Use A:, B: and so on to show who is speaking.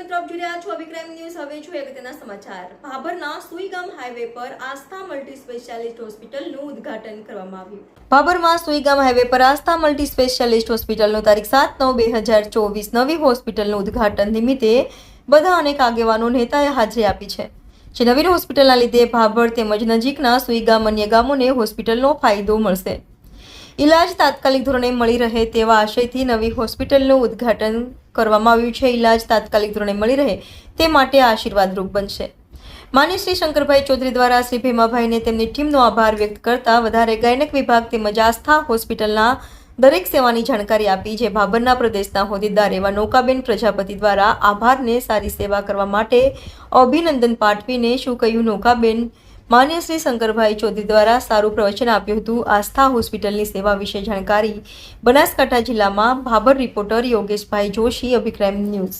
A: મિત્રો, આપ જોઈ રહ્યા છો અભિક્રાઇમ ન્યૂઝ. હવે જોઈએ અગત્યના સમાચાર. ભાભરના સુઈગામ હાઈવે પર આસ્થા મલ્ટી સ્પેશિયાલિસ્ટ હોસ્પિટલનું ઉદ્ઘાટન કરવામાં આવ્યું. ભાભરમાં સુઈગામ હાઈવે પર આસ્થા મલ્ટી સ્પેશિયાલિસ્ટ હોસ્પિટલનું તારીખ સાત નવ બે હજાર ચોવીસ નવી હોસ્પિટલનું ઉદ્ઘાટન નિમિત્તે બધા અનેક આગેવાનો નેતાએ હાજરી આપી છે. જે નવીન હોસ્પિટલના લીધે ભાભર તેમજ નજીકના સુઈગામ અન્ય ગામોને હોસ્પિટલનો ફાયદો મળશે. ઇલાજ તાત્કાલિક ધોરણે મળી રહે તેવા આશયથી નવી હોસ્પિટલનું ઉદ્ઘાટન કરવામાં આવ્યું છે. ઇલાજ તાત્કાલિક ધોરણે મળી રહે તે માટે આશીર્વાદરૂપ બનશે. માન્ય શ્રી શંકરભાઈ ચૌધરી દ્વારા શ્રી ભીમાભાઈને તેમની ટીમનો આભાર વ્યક્ત કરતા વધારે ગાયનક વિભાગ તેમજ આસ્થા હોસ્પિટલના દરેક સેવાની જાણકારી આપી જે ભાભરના પ્રદેશના હોદ્દેદાર એવા નૌકાબેન પ્રજાપતિ દ્વારા આભારને સારી સેવા કરવા માટે અભિનંદન પાઠવીને શું કહ્યું નૌકાબેન? માન્ય શ્રી શંકરભાઈ ચૌધરી દ્વારા સારું પ્રવચન આપ્યું હતું. આસ્થા હોસ્પિટલની સેવા વિશે જાણકારી. બનાસકાંઠા જિલ્લામાં ભાભર રિપોર્ટર યોગેશભાઈ જોશી અભિક્રાઇમ ન્યૂઝ.